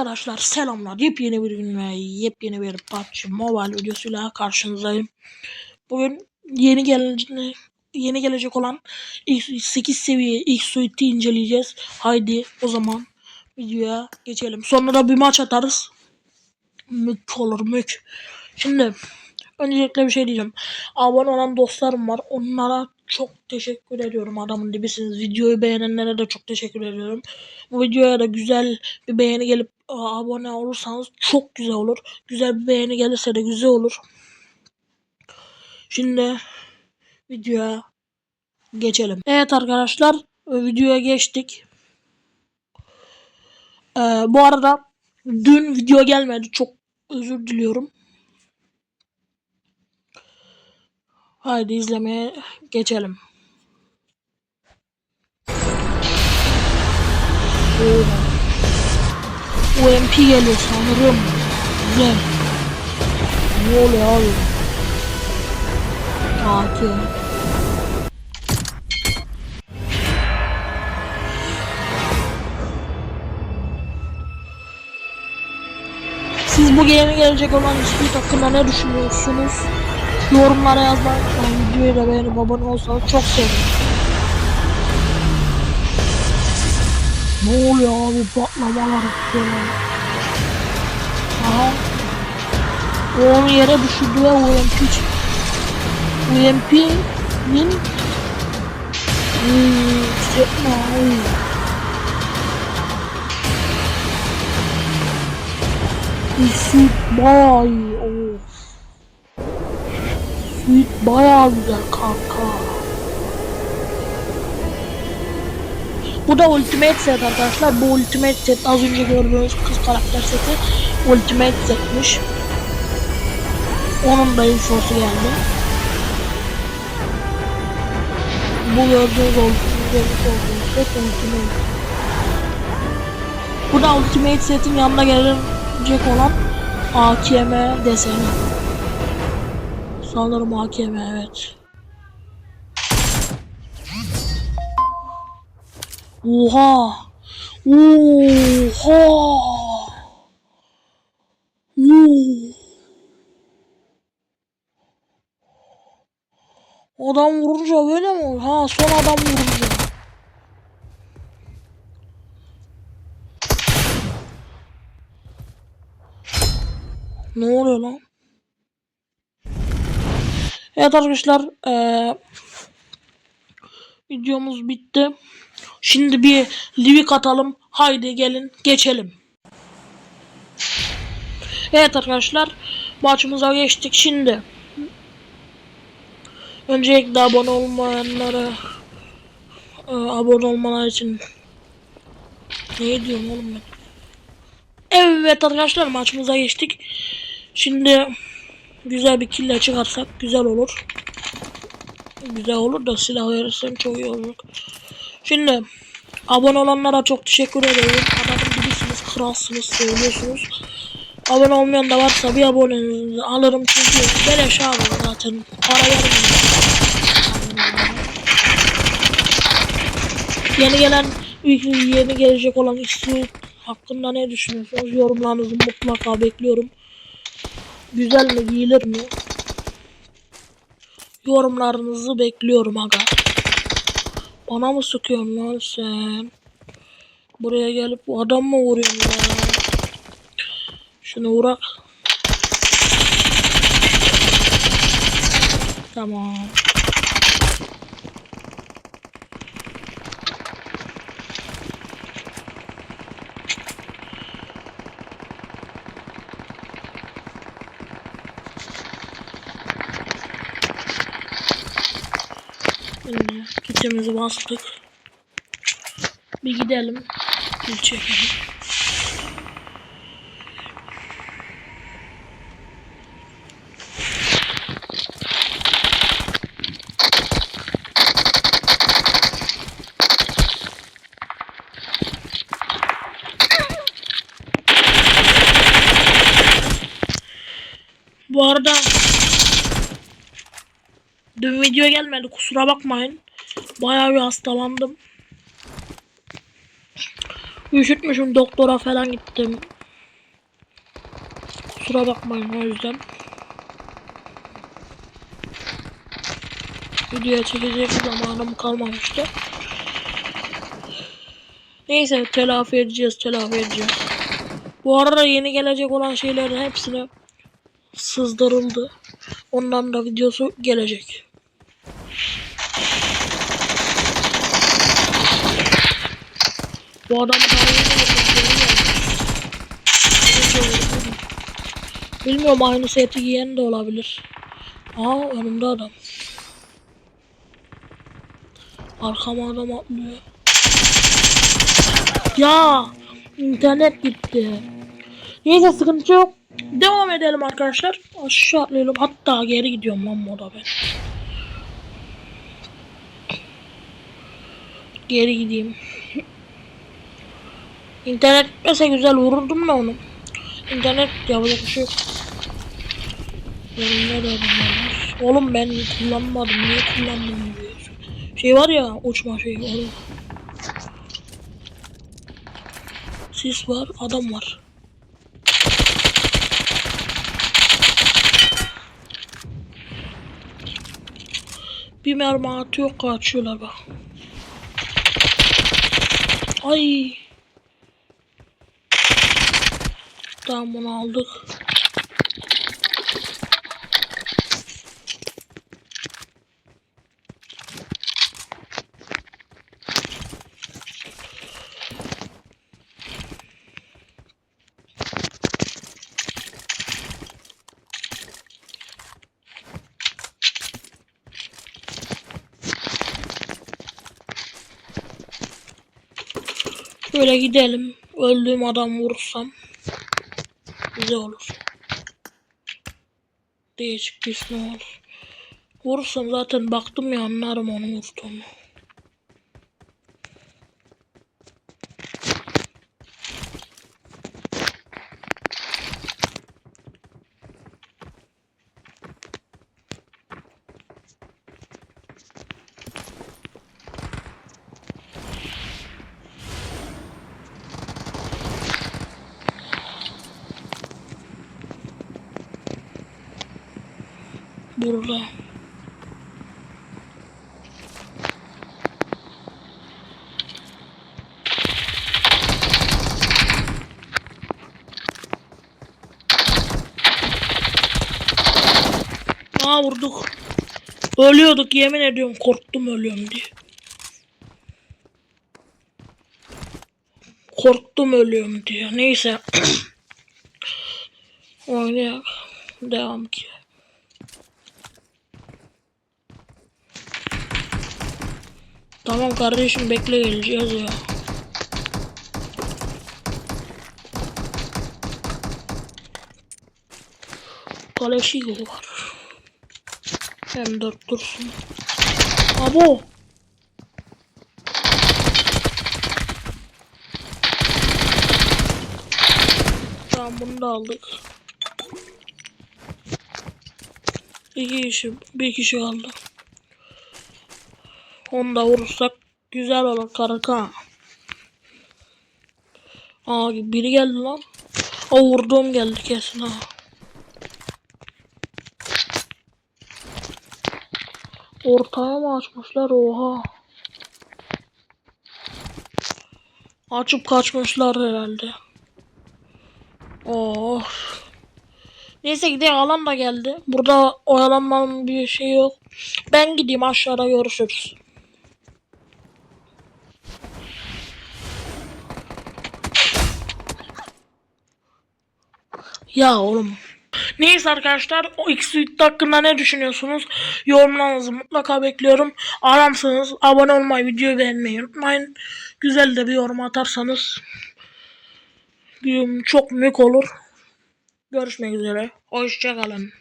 Arkadaşlar selamlar. Yepyeni bir gün ve yepyeni bir PUBG Mobile videosuyla karşınızdayım. Bugün yeni gelecek yeni gelecek olan ilk 8 seviye ilk suite'i inceleyeceğiz. Haydi o zaman videoya geçelim. Sonra da bir maç atarız. Mük olur mük. Şimdi öncelikle bir şey diyeceğim. Abone olan dostlarım var. Onlara çok teşekkür ediyorum. Adamın dibisiniz. Videoyu beğenenlere de çok teşekkür ediyorum. Bu videoya da güzel bir beğeni gelip abone olursanız çok güzel olur. Güzel bir beğeni gelirse de güzel olur. Şimdi videoya geçelim. Evet arkadaşlar videoya geçtik. Ee, bu arada dün video gelmedi. Çok özür diliyorum. Haydi izlemeye geçelim. Oo. UMP geliyor sanırım. Güzel. Ne oluyor abi? Tatil. Siz bu yeni gelecek olan Speed hakkında ne düşünüyorsunuz? Yorumlara yazmayı unutmayın. Videoyu da beğenip abone olsanız çok sevinirim. Ne oluyor abi patlamalar falan. Aha. Onu yere düşürdü ve UMP. UMP'nin Hmm, yapma ay. Suit bayağı iyi. Of. Suit bayağı güzel kanka. Bu da Ultimate set arkadaşlar. Bu Ultimate set az önce gördüğünüz kız karakter seti Ultimate setmiş. Onun da infosu geldi. Bu gördüğünüz olduğunuz set Ultimate. Bu da Ultimate setin yanına gelecek olan AKM deseni. Sanırım AKM evet. Oha! Oha! Oo! Adam vurunca böyle mi? Ha son adam vurunca. Ne oluyor lan? Evet arkadaşlar eee videomuz bitti. Şimdi bir livik atalım. Haydi gelin geçelim. Evet arkadaşlar maçımıza geçtik şimdi. Öncelikle abone olmayanlara e, abone olmalar için ne diyorum oğlum ben? Evet arkadaşlar maçımıza geçtik. Şimdi güzel bir kille çıkarsak güzel olur. Güzel olur da silah verirsem çok iyi olur. Şimdi abone olanlara çok teşekkür ederim. Adamın gibisiniz, kralsınız, söylüyorsunuz. Abone olmayan da varsa bir abonenizi alırım çünkü beleş abi zaten para vermiyor. Yeni gelen yeni gelecek olan istiyor hakkında ne düşünüyorsunuz? Yorumlarınızı mutlaka bekliyorum. Güzel mi giyilir mi? Yorumlarınızı bekliyorum aga. Bana mı sıkıyorsun lan sen? Buraya gelip bu adam mı vuruyorsun ya? Şunu vurak. Tamam. Kitemizi bastık. Bir gidelim. Bir çekelim. Bu arada dün video gelmedi kusura bakmayın. Bayağı bir hastalandım. Üşütmüşüm doktora falan gittim. Kusura bakmayın o yüzden. Videoya çekecek zamanım kalmamıştı. Neyse telafi edeceğiz telafi edeceğiz. Bu arada yeni gelecek olan şeylerin hepsine sızdırıldı. Ondan da videosu gelecek. Bu adam daha yeni gelecek. Bilmiyorum aynı seti giyen de olabilir. Aa önümde adam. Arkama adam atlıyor. Ya internet gitti. Neyse sıkıntı yok. Devam edelim arkadaşlar. Aşağı atlayalım. Hatta geri gidiyorum lan moda ben. Geri gideyim. İnternet gitmese güzel vururdum da onu. İnternet yapacak bir şey yok. Oğlum ben kullanmadım. Niye kullandım diye. Şey var ya uçma şeyi. Sis var. Adam var. Bir mermi atıyor kaçıyorlar bak. Ay. Tamam bunu aldık. Böyle gidelim. Öldüğüm adam vurursam güzel olur. Değişik bir ismi olur. Vurursam zaten baktım ya anlarım onu vurduğumu. Burada. Aa vurduk. Ölüyorduk yemin ediyorum korktum ölüyorum diye. Korktum ölüyorum diye. Neyse. Oynayak. Devam ki. Tamam kardeşim bekle geleceğiz ya. Kaleşigo var. Hem dört dursun. Abo. Tamam bunu da aldık. İki kişi, bir kişi kaldı. Onu da vurursak güzel olur karaka. Aa biri geldi lan. O vurduğum geldi kesin ha. Ortaya mı açmışlar oha. Açıp kaçmışlar herhalde. Oh. Neyse gidelim alan da geldi. Burada oyalanmanın bir şey yok. Ben gideyim aşağıda görüşürüz. Ya oğlum. Neyse arkadaşlar o X-Suite hakkında ne düşünüyorsunuz? Yorumlarınızı mutlaka bekliyorum. Aramsanız abone olmayı, videoyu beğenmeyi unutmayın. Güzel de bir yorum atarsanız çok mük olur. Görüşmek üzere. Hoşçakalın.